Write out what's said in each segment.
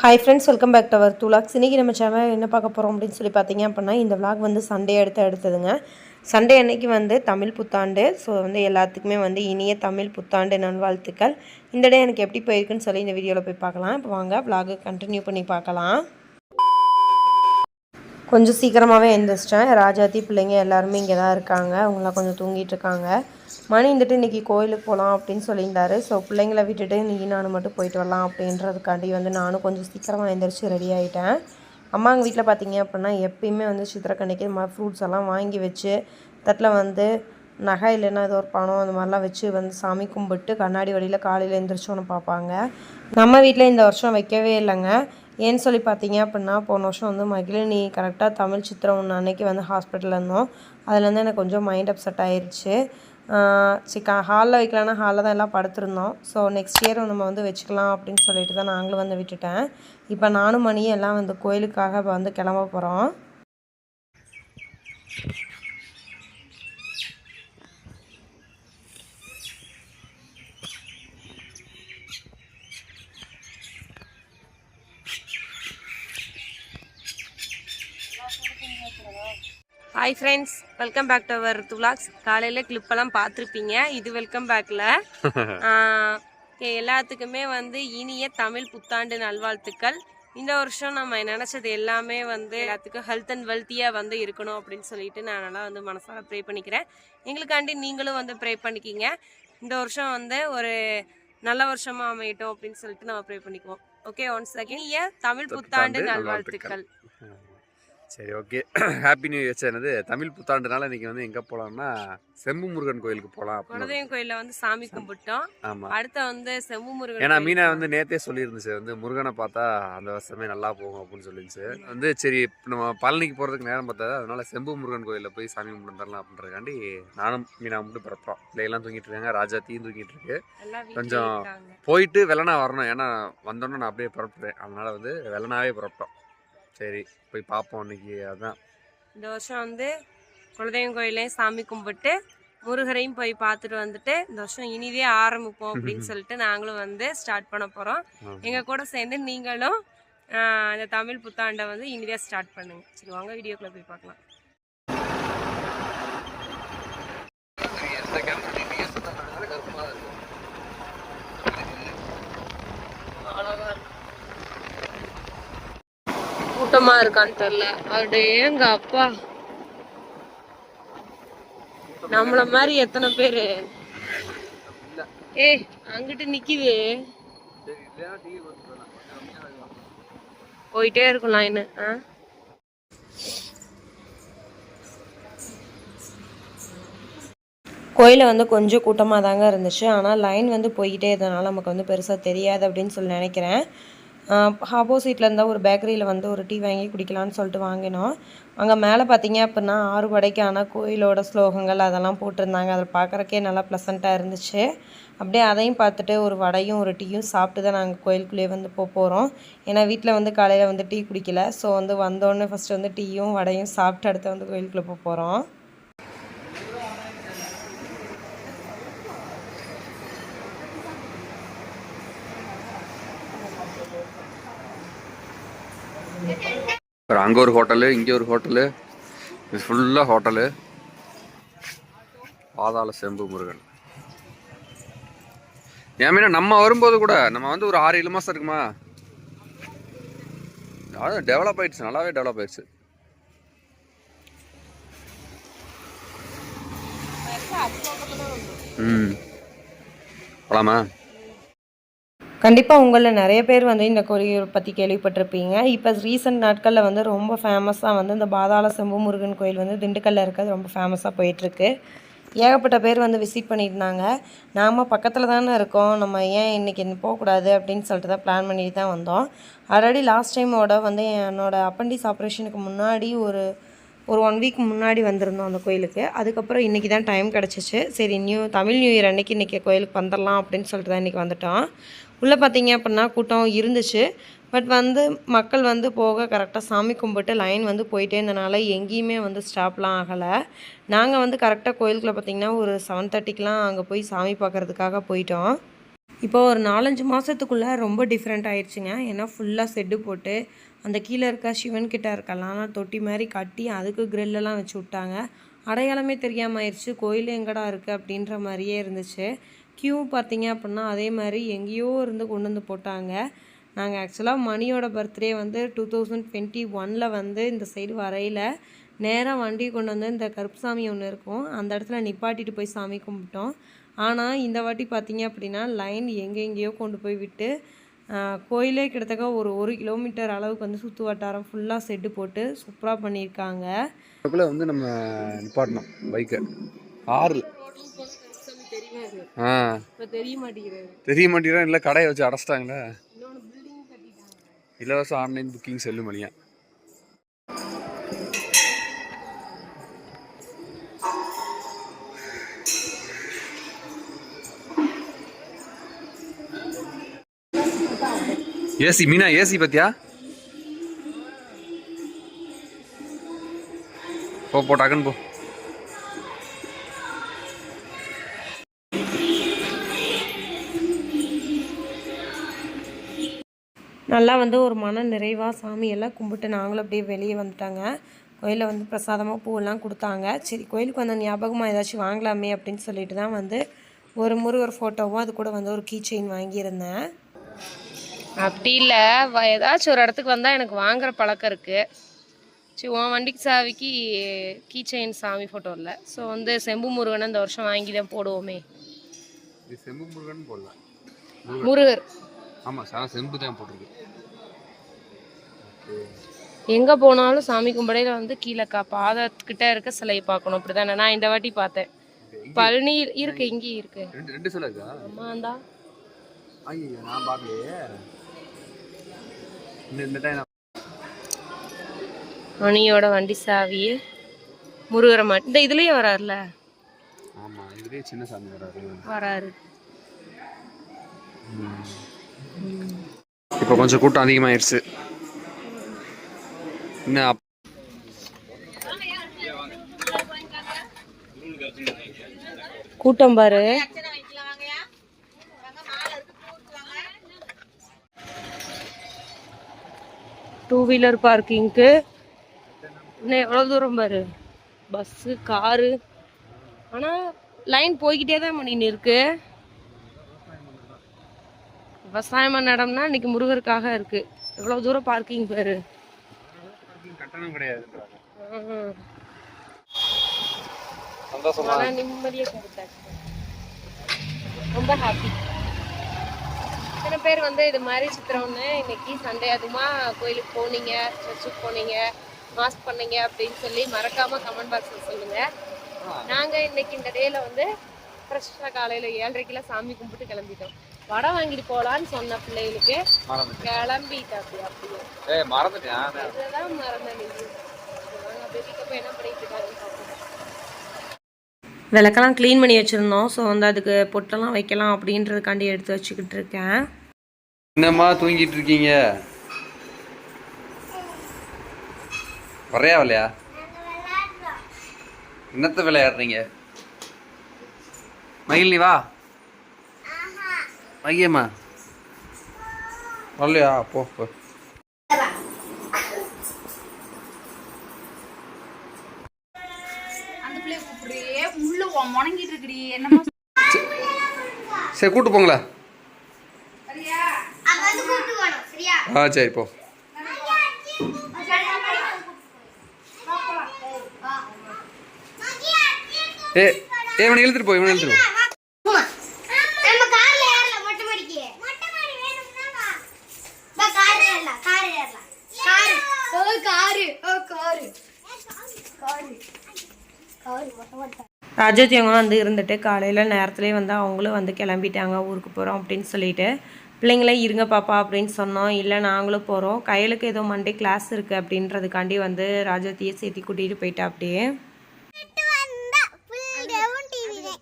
Hi friends welcome back to our two logs இன்றைக்கி நம்ம channel என்ன பார்க்க போகிறோம் அப்படின்னு சொல்லி பார்த்தீங்க அப்படின்னா இந்த விளாக் வந்து சண்டே எடுத்து எடுத்ததுங்க. சண்டே அன்னைக்கு வந்து தமிழ் புத்தாண்டு. ஸோ வந்து எல்லாத்துக்குமே வந்து இனிய தமிழ் புத்தாண்டு நல்வாழ்த்துக்கள். இந்த டே எனக்கு எப்படி போயிருக்குன்னு சொல்லி இந்த வீடியோவில் போய் பார்க்கலாம். இப்போ வாங்க விளாகு கண்டினியூ பண்ணி பார்க்கலாம். கொஞ்சம் சீக்கிரமாகவே எழுந்திரிச்சிட்டேன் ராஜாத்தி பிள்ளைங்க எல்லாருமே இங்கே தான் இருக்காங்க. அவங்களாம் கொஞ்சம் தூங்கிட்டு இருக்காங்க. மணி வந்துட்டு இன்றைக்கி கோயிலுக்கு போகலாம் அப்படின்னு சொல்லியிருந்தாரு. ஸோ பிள்ளைங்கள விட்டுட்டு இன்றைக்கி நானும் மட்டும் போயிட்டு வரலாம் அப்படின்றதுக்காண்டி வந்து நானும் கொஞ்சம் சீக்கிரமாக எழுந்திரிச்சு ரெடி ஆகிட்டேன் அம்மா எங்கள் வீட்டில் பார்த்தீங்க அப்படின்னா எப்பயுமே வந்து சித்திரக்கண்ணிக்கு இந்த மாதிரி ஃப்ரூட்ஸ் எல்லாம் வாங்கி வச்சு தட்டில் வந்து நகை இல்லைன்னா ஏதோ ஒரு பணம் அந்த மாதிரிலாம் வச்சு வந்து சாமி கும்பிட்டு கண்ணாடி வழியில் காலையில் எழுந்திரிச்சோன்னு பார்ப்பாங்க நம்ம வீட்டில் இந்த வருஷம் வைக்கவே இல்லைங்க. ஏன்னு சொல்லி பார்த்தீங்க அப்படின்னா போன வருஷம் வந்து மகிழினி கரெக்டாக தமிழ் சித்திரம் ஒன்று அன்னைக்கு வந்து ஹாஸ்பிட்டலில் இருந்தோம். அதுலேருந்து எனக்கு கொஞ்சம் மைண்ட் அப்செட் ஆயிடுச்சு சிக்கா ஹாலில் வைக்கலான்னா ஹாலில் தான் எல்லாம் படுத்திருந்தோம். ஸோ நெக்ஸ்ட் இயர் நம்ம வந்து வச்சுக்கலாம் அப்படின்னு சொல்லிட்டு தான் நாங்களும் வந்து விட்டுட்டேன். இப்போ நானும் மணியும் எல்லாம் வந்து கோயிலுக்காக இப்போ வந்து கிளம்ப போகிறோம் hi friends welcome back to our துலாக்ஸ் காலையில் கிளிப்பெல்லாம் பார்த்துருப்பீங்க. இது வெல்கம் பேக்கில் எல்லாத்துக்குமே வந்து இனிய தமிழ் புத்தாண்டு நல்வாழ்த்துக்கள். இந்த வருஷம் நம்ம நினச்சது எல்லாமே வந்து எல்லாத்துக்கும் ஹெல்த் அண்ட் வெல்த்தியாக வந்து இருக்கணும் அப்படின்னு சொல்லிட்டு நான் நல்லா வந்து மனசார ப்ரே பண்ணிக்கிறேன். எங்களுக்காண்டி நீங்களும் வந்து ப்ரே பண்ணிக்கிங்க. இந்த வருஷம் வந்து ஒரு நல்ல வருஷமா அமையட்டும் அப்படின்னு சொல்லிட்டு நம்ம ப்ரே பண்ணிக்குவோம். ஓகே ஒன்ஸ் அகேன் இனிய தமிழ் புத்தாண்டு நல்வாழ்த்துக்கள். சரி ஓகே ஹாப்பி நியூ இயர் என்னது தமிழ் புத்தாண்டுனால இன்னைக்கு வந்து எங்கே போகலாம்னா செம்பு முருகன் கோயிலுக்கு போகலாம் அப்படின்னு குலதெய்வம் கோயில்ல வந்து சாமி கும்பிட்டோம். ஆமாம் அடுத்த வந்து செம்மு முருகன் ஏன்னா மீனா வந்து நேத்தே சொல்லியிருந்துச்சு வந்து முருகனை பார்த்தா அந்த வருஷமே நல்லா போகும் அப்படின்னு சொல்லிருந்துச்சு வந்து சரி நம்ம பழனிக்கு போகிறதுக்கு நேரம் பார்த்தா அதனால செம்பு முருகன் கோயிலில் போய் சாமி கும்பிட்டு வந்துடலாம் அப்படின்றதுக்காண்டி நானும் மீனா மட்டும் பிறப்போம் பிள்ளைகள்லாம் தூங்கிட்டு இருக்காங்க ராஜா தீயும் தூங்கிட்டு இருக்கு. எல்லாம் கொஞ்சம். போயிட்டு வெள்ளனா வரணும். ஏன்னா வந்தோன்னே நான் அப்படியே புறப்பட்டேன் அதனால வந்து வெள்ளனாவே புறப்பட்டோம். சரி போய் பார்ப்போம் இன்னைக்கு அதான். இந்த வருஷம் வந்து குலதெய்வம் கோயிலையும் சாமி கும்பிட்டு முருகரையும் போய் பார்த்துட்டு வந்துட்டு இந்த வருஷம் இனிதே ஆரம்பிப்போம் அப்படின்னு சொல்லிட்டு நாங்களும் வந்து ஸ்டார்ட் பண்ண போறோம். ஆமா. எங்க கூட சேர்ந்து நீங்களும் இந்த தமிழ் புத்தாண்டை வந்து இனிதே ஸ்டார்ட் பண்ணுங்க. சரி வாங்க வீடியோக்குள்ள போய் பார்க்கலாம். கூட்டமா இருக்கான்னு தெரியல. அவருடைய எங்க அப்பா. நம்மள மாதிரி எத்தனை பேரு? ஏய் அங்கிட்டு நிக்குது. போயிட்டே இருக்கும் லைனு ஆ? கோயில வந்து கொஞ்சம் கூட்டமாக தாங்க இருந்துச்சு. ஆனால் லைன் வந்து போய்கிட்டே இருந்தனால நமக்கு வந்து பெருசாக தெரியாது அப்படின்னு சொல்லி நினைக்கிறேன். ஆப்போசிட்டில் இருந்தால் ஒரு பேக்கரியில் வந்து ஒரு டீ வாங்கி குடிக்கலான்னு சொல்லிட்டு வாங்கினோம். அங்கே மேலே பார்த்தீங்க அப்படின்னா ஆறு படைக்கான கோயிலோட ஸ்லோகங்கள் அதெல்லாம் போட்டிருந்தாங்க. அதில் பார்க்குறக்கே நல்லா ப்ளசண்ட்டாக இருந்துச்சு. அப்படியே அதையும் பார்த்துட்டு ஒரு வடையும் ஒரு டீயும் சாப்பிட்டு தான் நாங்கள் கோயிலுக்குள்ளேயே வந்து போக போகிறோம் ஏன்னா வீட்டில் வந்து காலையில் வந்து டீ குடிக்கல. ஸோ வந்து வந்தோடனே ஃபஸ்ட்டு வந்து டீயும் வடையும் சாப்பிட்டு அடுத்து வந்து கோயிலுக்குள்ளே போக போகிறோம் அப்புறம் அங்கே ஒரு ஹோட்டலு இங்கே ஒரு ஹோட்டலு. இது ஃபுல்லாக ஹோட்டலு. பாதாள செம்பு முருகன். ஏமீனா நம்ம வரும்போது கூட நம்ம வந்து ஒரு ஆறு ஏழு மாதம் இருக்குமா? அதான் டெவலப் ஆயிடுச்சு நல்லாவே டெவலப் ஆயிடுச்சு. ம். போலாமா? கண்டிப்பாக உங்களில் நிறைய பேர் வந்து இந்த கோயில் பற்றி கேள்விப்பட்டிருப்பீங்க. இப்போ ரீசெண்ட் நாட்களில் வந்து ரொம்ப ஃபேமஸாக வந்து இந்த பாதாள செம்பு முருகன் கோயில் வந்து திண்டுக்கல்லில் இருக்கிறது ரொம்ப ஃபேமஸாக போயிட்டுருக்கு. ஏகப்பட்ட பேர் வந்து விசிட் பண்ணியிருந்தாங்க. நாம் பக்கத்தில் தானே இருக்கோம். நம்ம ஏன் இன்றைக்கி போகக்கூடாது அப்படின்னு சொல்லிட்டு தான் பிளான் பண்ணிட்டு தான் வந்தோம். ஆல்ரெடி லாஸ்ட் டைமோட வந்து என்னோடய அப்பண்டிஸ் ஆப்ரேஷனுக்கு முன்னாடி ஒரு ஒரு ஒன் வீக் முன்னாடி வந்திருந்தோம் அந்த கோயிலுக்கு. அதுக்கப்புறம் இன்றைக்கி தான் டைம் கிடச்சிச்சு. சரி நியூ தமிழ் நியூ இயர் அன்னைக்கு இன்றைக்கி கோயிலுக்கு வந்துடலாம் அப்படின்னு சொல்லிட்டு தான் இன்றைக்கி வந்துட்டோம். உள்ளே பார்த்தீங்க அப்படின்னா கூட்டம் இருந்துச்சு. பட் வந்து மக்கள் வந்து போக கரெக்டாக சாமி கும்பிட்டு லைன் வந்து போயிட்டே இருந்தனால எங்கேயுமே வந்து ஸ்டாப்லாம் ஆகலை. நாங்கள் வந்து கரெக்டாக கோயிலுக்குள்ளே பார்த்திங்கன்னா ஒரு செவன் தேர்ட்டிக்கெலாம் அங்கே போய் சாமி பார்க்குறதுக்காக போயிட்டோம். இப்போ ஒரு நாலஞ்சு மாதத்துக்குள்ளே ரொம்ப டிஃப்ரெண்ட் ஆயிடுச்சுங்க ஏன்னா ஃபுல்லாக செட்டு போட்டு அந்த கீழே இருக்க சிவன் கிட்ட இருக்கலாம் தொட்டி மாதிரி கட்டி அதுக்கு கிரில்லெலாம் வச்சு விட்டாங்க. அடையாளமே தெரியாமல் ஆயிடுச்சு கோயில் எங்கடா இருக்குது அப்படின்ற மாதிரியே இருந்துச்சு. கியூ பார்த்தீங்க அப்படின்னா அதே மாதிரி எங்கேயோ இருந்து கொண்டு வந்து போட்டாங்க. நாங்கள் ஆக்சுவலாக மணியோட பர்த்டே வந்து டூ தௌசண்ட் டுவெண்ட்டி ஒனில் வந்து இந்த சைடு வரையில் நேராக வண்டி கொண்டு வந்து இந்த கருப்புசாமி ஒன்று இருக்கும். அந்த இடத்துல நிப்பாட்டிட்டு போய் சாமி கும்பிட்டோம். ஆனால் இந்த வாட்டி பார்த்தீங்க அப்படின்னா லைன் எங்கெங்கேயோ கொண்டு போய் விட்டு கோயிலே கிட்டத்தக்க ஒரு ஒரு கிலோமீட்டர் அளவுக்கு வந்து சுற்று வட்டாரம் ஃபுல்லாக செட்டு போட்டு சூப்பராக பண்ணியிருக்காங்க. அதுக்குள்ளே வந்து நம்ம நிப்பாட்டணும் பைக்கை ஆறில். ஆ. தெரிய மாட்டேங்கிறது தெரிய மாட்டேங்கிறா? இல்லை கடையை வச்சு அடைச்சிட்டாங்களே? இலவச ஆன்லைன் புக்கிங் செல்லுமணியா ஏசி மீனா ஏசி பத்தியா? போ போ டக்குன்னு போ. நல்லா வந்து ஒரு மன நிறைவாக சாமியெல்லாம் கும்பிட்டு நாங்களும் அப்படியே வெளியே வந்துட்டாங்க. கோயிலில் வந்து பிரசாதமாக பூவெல்லாம் கொடுத்தாங்க. சரி கோயிலுக்கு வந்த ஞாபகமாக ஏதாச்சும் வாங்கலாமே அப்படின்னு சொல்லிட்டு தான் வந்து ஒரு முருகர் ஃபோட்டோவும் அது கூட வந்து ஒரு கீ செயின் வாங்கியிருந்தேன். அப்படி இல்லை. ஏதாச்சும் ஒரு இடத்துக்கு வந்தால் எனக்கு வாங்குற பழக்கம் இருக்குது சரி உன் வண்டிக்கு சாவிக்கு கீ செயின் சாமி ஃபோட்டோ இல்லை. ஸோ வந்து செம்பு முருகனை இந்த வருஷம் வாங்கி தான் போடுவோமே. செம்பு முருகன் போடல. முருகர். ஆமாம் சார் செம்பு தான் போட்டிருக்கு. எங்கே போனாலும் சாமி கும்பிடையில வந்து கீழே கா பாதத்துக்கிட்ட இருக்க சிலையை பார்க்கணும். அப்படி தானே நான் இந்த வாட்டி பார்த்தேன். பழனி இருக்கு இங்கேயும் இருக்கு. ரெண்டு சிலை இருக்கா? ஆமாண்டா ஐயோ நான் பார்க்கலையே. மணியோட வண்டி சாவி முருகரை மாட்டி இந்த இதுலயே வராருல? ஆமாம் இதுலேயே சின்ன சாமி வராது வராரு. இப்போ கொஞ்சம் கூட்டம் அதிகமாயிருச்சு. இன்னும் கூட்டம் பாரு. டூ வீலர் பார்க்கிங்க்கு இன்னும் எவ்வளோ தூரம் பாரு? பஸ்ஸு காரு ஆனால் லைன் போய்கிட்டே தான் பண்ணின்னு இருக்கு விவசாயம் நடம்னா இடம்னா இன்னைக்கு முருகருக்காக இருக்கு. எவ்வளோ தூரம் பார்க்கிங் பாரு? கட்டணம் கிடையாது. சந்தோஷமா நிம்மதியா கொடுத்தாச்சு ரொம்ப ஹாப்பி சில பேர் வந்து இது மாதிரி சித்திரம்னு இன்னைக்கு சண்டே அதுமா கோயிலுக்கு போனீங்க சர்ச்சுக்கு போனீங்க மாஸ்க் பண்ணீங்க அப்படின்னு சொல்லி மறக்காம கமெண்ட் பாக்ஸ்ல சொல்லுங்க. நாங்க இன்னைக்கு இந்த டேல வந்து ஃப்ரெஷ்ஷாக காலையில ஏழரைக்கெல்லாம் சாமி கும்பிட்டு கிளம்பிட்டோம். வடை வாங்கிட்டு போலான்னு சொன்ன பிள்ளைகளுக்கு கிளம்பிட்டா அப்படி அப்படியே. ஏய் மறந்துட்டேன் அப்படியே என்ன பண்ணிட்டு விளக்கெல்லாம் க்ளீன் பண்ணி வச்சுருந்தோம். ஸோ வந்து அதுக்கு பொட்டெல்லாம் வைக்கலாம் அப்படின்றதுக்காண்டி எடுத்து வச்சுக்கிட்டு இருக்கேன். என்னம்மா தூங்கிட்டு இருக்கீங்க? வரையா விளையா என்னத்த விளையாடுறீங்க? மயில் நீ வா. மையம்மா வரலையா? போ போ. சரி கூட்டு போங்களேன் சரியா? ஆ சரி போ. ஏ ஏ இவனை இழுத்துட்டு போ இவனை இழுத்துட்டு போ நம்ம கார்ல ஏறல மொட்டை மாடிக்கு மொட்டை மாடி வேணும்னா பா கார் ஏறலாம் கார் ஏறலாம் கார் ஓ கார் ஓ கார் கார் கார் மொட்டை ராஜாத்தி அவங்க வந்து இருந்துட்டு காலையில் நேரத்துலேயே வந்து அவங்களும் வந்து கிளம்பிட்டாங்க ஊருக்கு போகிறோம் அப்படின்னு சொல்லிட்டு. பிள்ளைங்களே இருங்க பாப்பா அப்படின்னு சொன்னோம். இல்லை நாங்களும் போகிறோம் கையலுக்கு ஏதோ மண்டே கிளாஸ் இருக்குது அப்படின்றதுக்காண்டி வந்து ராஜாத்தியை சேர்த்தி கூட்டிகிட்டு போயிட்டா அப்படியே.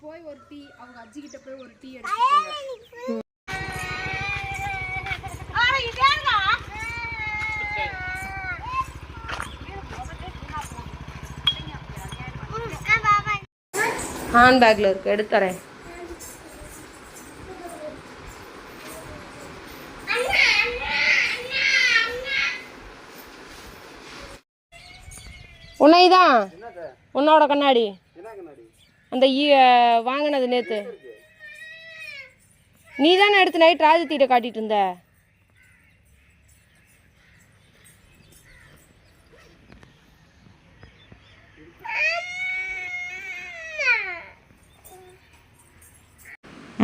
போய் ஒரு டீ அவங்க அஜி கிட்ட போய் ஒரு டீ எடுத்து ஹேண்ட் பேக்கில் இருக்குது எடுத்துறேன் உன்னைதான் உன்னோட கண்ணாடி. அந்த வாங்கினது நேற்று நீ தானே எடுத்து நைட் ராஜத்தீட்டை காட்டிட்டு இருந்த?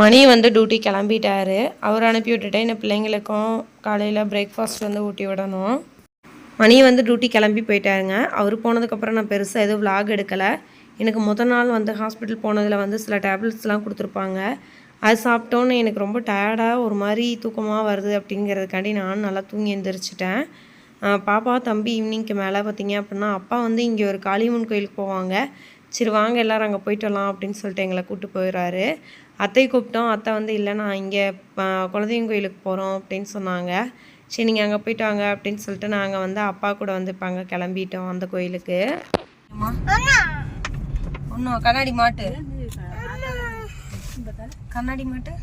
மணி வந்து டியூட்டி கிளம்பிட்டாரு. அவர் அனுப்பி விட்டுட்டு இந்த பிள்ளைங்களுக்கும் காலையில் பிரேக்ஃபாஸ்ட் வந்து ஊட்டி விடணும். மணி வந்து டியூட்டி கிளம்பி போயிட்டாருங்க. அவர் போனதுக்கப்புறம் நான் பெருசாக எதுவும் vlog எடுக்கலை. எனக்கு முத நாள் வந்து ஹாஸ்பிட்டல் போனதில் வந்து சில டேப்லெட்ஸ்லாம் கொடுத்துருப்பாங்க. அது சாப்பிட்டோன்னு எனக்கு ரொம்ப டயர்டாக ஒரு மாதிரி தூக்கமாக வருது அப்படிங்கிறதுக்காண்டி நான் நல்லா தூங்கி எந்திரிச்சிட்டேன். பாப்பா தம்பி ஈவினிங்க்கு மேலே பார்த்தீங்க அப்படின்னா அப்பா வந்து இங்கே ஒரு காளியம்மன் கோயிலுக்கு போவாங்க. சரி வாங்க எல்லோரும் அங்கே போயிட்டு வரலாம் அப்படின்னு சொல்லிட்டு எங்களை கூப்பிட்டு போயிடுறாரு அத்தை கூப்பிட்டோம். அத்தை வந்து இல்லை நான் இங்கே குலதெய்வம் கோயிலுக்கு போகிறோம் அப்படின்னு சொன்னாங்க. சரி நீங்கள் அங்கே போயிட்டு வாங்க அப்படின்னு சொல்லிட்டு நாங்கள் வந்து அப்பா கூட வந்து இப்போ அங்கே கிளம்பிட்டோம் அந்த கோயிலுக்கு. ஒன்றும் கண்ணாடி மாட்டு. கண்ணாடி மாட்டு?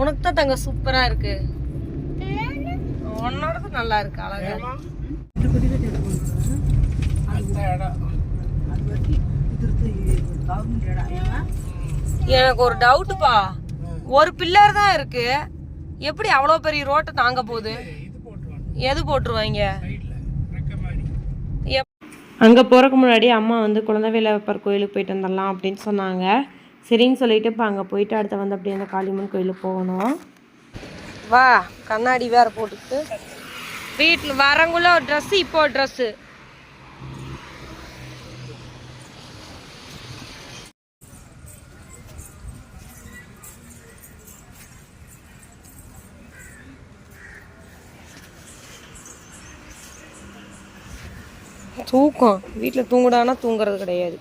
உனக்கு தான் தங்க சூப்பராக இருக்கு. உன்னோடது நல்லா இருக்கு அழகா. எனக்கு ஒரு டவுட்டுப்பா ஒரு பில்லர் தான் இருக்கு. எப்படி அவ்வளோ பெரிய ரோட்டை தாங்க போகுது? எது போட்டுருவாங்க? அங்கே போகிறக்கு முன்னாடி அம்மா வந்து குழந்தைவேலப்பர் கோயிலுக்கு போயிட்டு வந்துடலாம் அப்படின்னு சொன்னாங்க. சரின்னு சொல்லிட்டு இப்போ அங்கே போயிட்டு அடுத்து வந்து அப்படியே அந்த காளியம்மன் கோயிலுக்கு போகணும். வா கண்ணாடி வேற போட்டுக்கிட்டு. வீட்டில் வரங்குள்ள ஒரு ட்ரெஸ்ஸு இப்போ ஒரு ட்ரெஸ்ஸு தூக்கம். வீட்டில் தூங்குடானா தூங்குறது கிடையாது.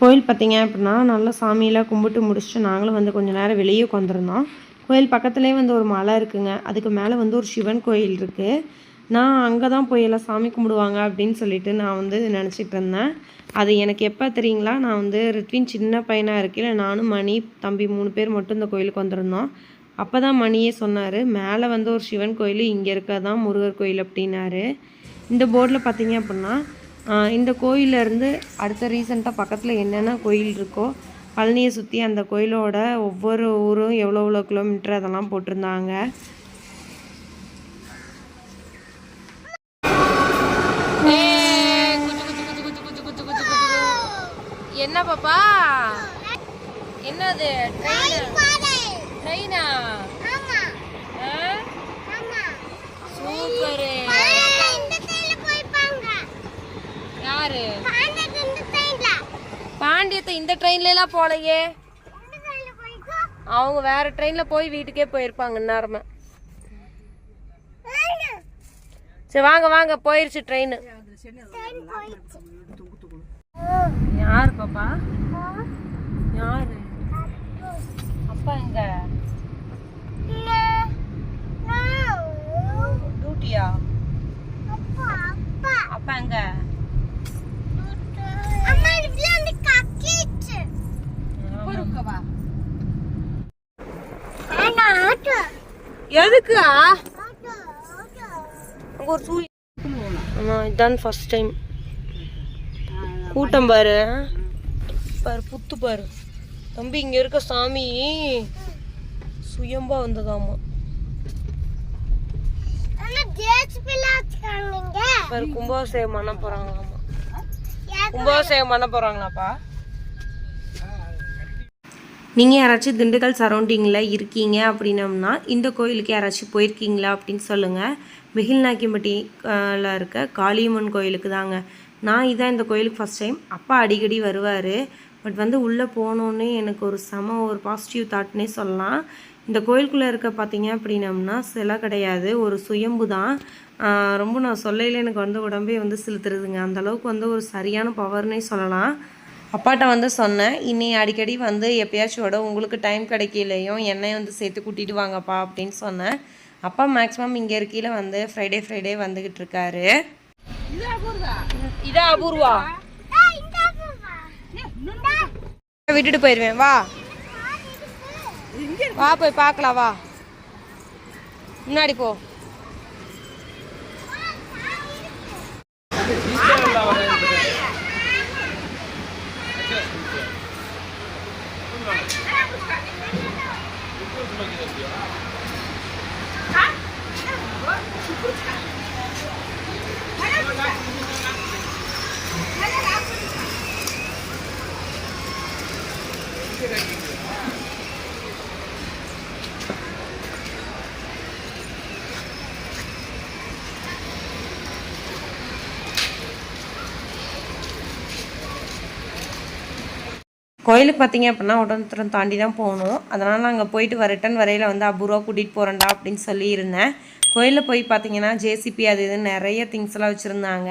கோயில் பார்த்தீங்க அப்படின்னா நல்லா சாமியெல்லாம் கும்பிட்டு முடிச்சுட்டு நாங்களும் வந்து கொஞ்சம் நேரம் வெளியே உட்காந்துருந்தோம் கோயில் பக்கத்துலேயே வந்து ஒரு மலை இருக்குங்க. அதுக்கு மேலே வந்து ஒரு சிவன் கோயில் இருக்குது நான் அங்கே தான் போய் எல்லாம் சாமி கும்பிடுவாங்க அப்படின்னு சொல்லிட்டு நான் வந்து நினச்சிட்டு இருந்தேன். அது எனக்கு எப்போ தெரியுங்களா? நான் வந்து ரித்வின் சின்ன பையனாக இருக்கையில் நானும் மணி தம்பி மூணு பேர் மட்டும் இந்த கோயிலுக்கு வந்திருந்தோம். அப்போ தான் மணியே சொன்னார் மேலே வந்து ஒரு சிவன் கோயில் இங்கே இருக்கதான் முருகர் கோயில் அப்படின்னாரு. இந்த போர்டில் பார்த்தீங்க அப்படின்னா இந்த கோயில்ல இருந்து அடுத்த ரீசெண்டாக பக்கத்தில் என்னென்ன கோயில் இருக்கோ பழனியை சுற்றி அந்த கோயிலோட ஒவ்வொரு ஊரும் எவ்வளோ எவ்வளோ கிலோமீட்டர் அதெல்லாம் போட்டிருந்தாங்க. என்ன பாப்பா? என்னது? ட்ரெயினா சூப்பரு. யாரு? பாண்டியத்தை இந்த ட்ரெயின்ல எல்லாம் போலையே. அவங்க வேற ட்ரெயின்ல போய் வீட்டுக்கே போயிருப்பாங்க நேரமா சரி வாங்க வாங்க போயிருச்சு ட்ரெயின் யாரு பாப்பா? யாரு? அப்பா எங்க? எதுக்கு அங்க ஒரு சூரிய ஆமா இதான் ஃபர்ஸ்ட் டைம் கூட்டம் பாரு. பாரு புத்து பாரு. தம்பி இங்க இருக்க சாமி சுயம்பா வந்ததாமா. பாரு கும்பாபிஷேகம் பண்ண போறாங்களாமா. கும்பாபிஷேகம் பண்ண போறாங்களாப்பா? நீங்கள் யாராச்சும் திண்டுக்கல் சரௌண்டிங்கில் இருக்கீங்க அப்படின்னம்னா இந்த கோயிலுக்கு யாராச்சும் போயிருக்கீங்களா அப்படின்னு சொல்லுங்கள் மிகில்நாக்கிம்பட்டியில் இருக்க காளியம்மன் கோயிலுக்கு தாங்க. நான் இதான் இந்த கோயிலுக்கு ஃபஸ்ட் டைம் அப்பா அடிக்கடி வருவார். பட் வந்து உள்ளே போனோன்னே எனக்கு ஒரு செம ஒரு பாசிட்டிவ் தாட்னே சொல்லலாம். இந்த கோயிலுக்குள்ளே இருக்க பார்த்தீங்க அப்படின்னம்னா சிலை கிடையாது. ஒரு சுயம்பு தான். ரொம்ப நான் சொல்லையில் எனக்கு வந்து உடம்பே வந்து செலுத்துறதுங்க அந்த அளவுக்கு வந்து ஒரு சரியான பவர்னே சொல்லலாம். அப்பாட்ட வந்து சொன்னேன் இனி அடிக்கடி வந்து எப்பயாச்சும் விட உங்களுக்கு டைம் கிடைக்கலையும் என்னை வந்து சேர்த்து கூட்டிகிட்டு வாங்கப்பா அப்படின்னு சொன்னேன். அப்பா மேக்ஸிமம் இங்கே இருக்கையில் வந்து ஃப்ரைடே ஃப்ரைடே வந்துக்கிட்டு இருக்காரு. இதா அபூர்வா? விட்டுட்டு போயிடுவேன் வா. வா போய் பார்க்கலாம் வா. முன்னாடி போ. கோயிலுக்கு பார்த்தீங்க அப்படின்னா உடனத்துடன் தாண்டி தான் போகணும். அதனால் நாங்கள் போயிட்டு வர ரிட்டன் வரையில் வந்து அபூர்வா கூட்டிகிட்டு போகிறேன்டா அப்படின்னு சொல்லியிருந்தேன். கோயிலில் போய் பார்த்தீங்கன்னா ஜேசிபி அது இதுன்னு நிறைய திங்ஸ்லாம் எல்லாம் வச்சுருந்தாங்க.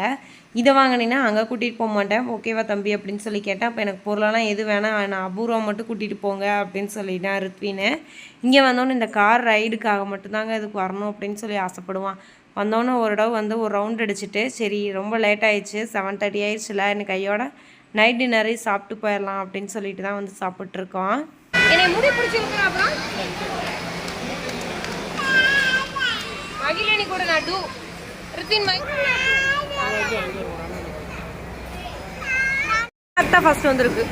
இதை வாங்கினீங்கன்னா அங்கே கூட்டிகிட்டு போக மாட்டேன். ஓகேவா தம்பி அப்படின்னு சொல்லி கேட்டேன் அப்போ எனக்கு பொருளெல்லாம் எது வேணாம் நான் அபூர்வம் மட்டும் கூட்டிகிட்டு போங்க அப்படின்னு சொல்லிட்டேன் ரித்வின்னு. இங்கே வந்தோன்னே இந்த கார் ரைடுக்காக மட்டும்தாங்க இதுக்கு வரணும் அப்படின்னு சொல்லி ஆசைப்படுவான். வந்தோன்னே ஒரு தடவை வந்து ஒரு ரவுண்ட் அடிச்சுட்டு சரி ரொம்ப லேட் ஆயிடுச்சு செவன் தேர்ட்டி ஆயிடுச்சுல எனக்கு கையோட நைட் டின்னரே சாப்பிட்டு போயிடலாம் அப்படின்னு சொல்லிட்டு தான் வந்து சாப்பிட்ருக்கோம் என்னை முடி பிடிச்சிருக்கேன் அப்புறம் மகிழினி கூட நான் டூ ரித்தின் மை ஃபர்ஸ்ட் வந்திருக்கு.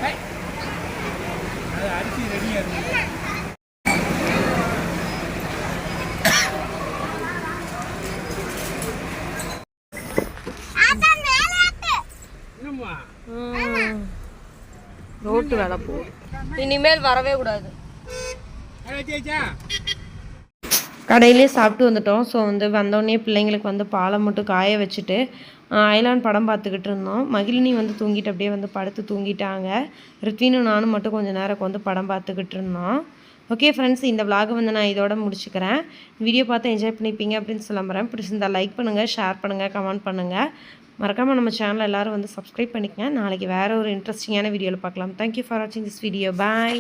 ம். ரோட்டு வேலை போ இனிமேல் வரவே கூடாது. கடையிலே சாப்பிட்டு வந்துட்டோம். ஸோ வந்து வந்தோடனே பிள்ளைங்களுக்கு வந்து பாலை மட்டும் காய வச்சுட்டு ஐலாண்ட் படம் பார்த்துக்கிட்டு இருந்தோம். மகிழினி வந்து தூங்கிட்டு அப்படியே வந்து படுத்து தூங்கிட்டாங்க. ரித்வினும் நானும் மட்டும் கொஞ்சம் நேரம் வந்து படம் பார்த்துக்கிட்டு இருந்தோம். ஓகே ஃப்ரெண்ட்ஸ் இந்த விலாகை வந்து நான் இதோட முடிச்சுக்கிறேன். வீடியோ பார்த்து என்ஜாய் பண்ணிப்பீங்க அப்படின்னு சொல்ல பிடிச்சிருந்தால் பிடிச்சிருந்தா லைக் பண்ணுங்கள் ஷேர் பண்ணுங்கள் கமெண்ட் பண்ணுங்கள் மறக்காமல் நம்ம சேனல் எல்லோரும் வந்து சப்ஸ்கிரைப் பண்ணிக்கங்க. நாளைக்கு வேறு ஒரு இன்ட்ரெஸ்டிங்கான வீடியோவில் பார்க்கலாம். தேங்க்யூ ஃபார் வாட்சிங் திஸ் வீடியோ பாய்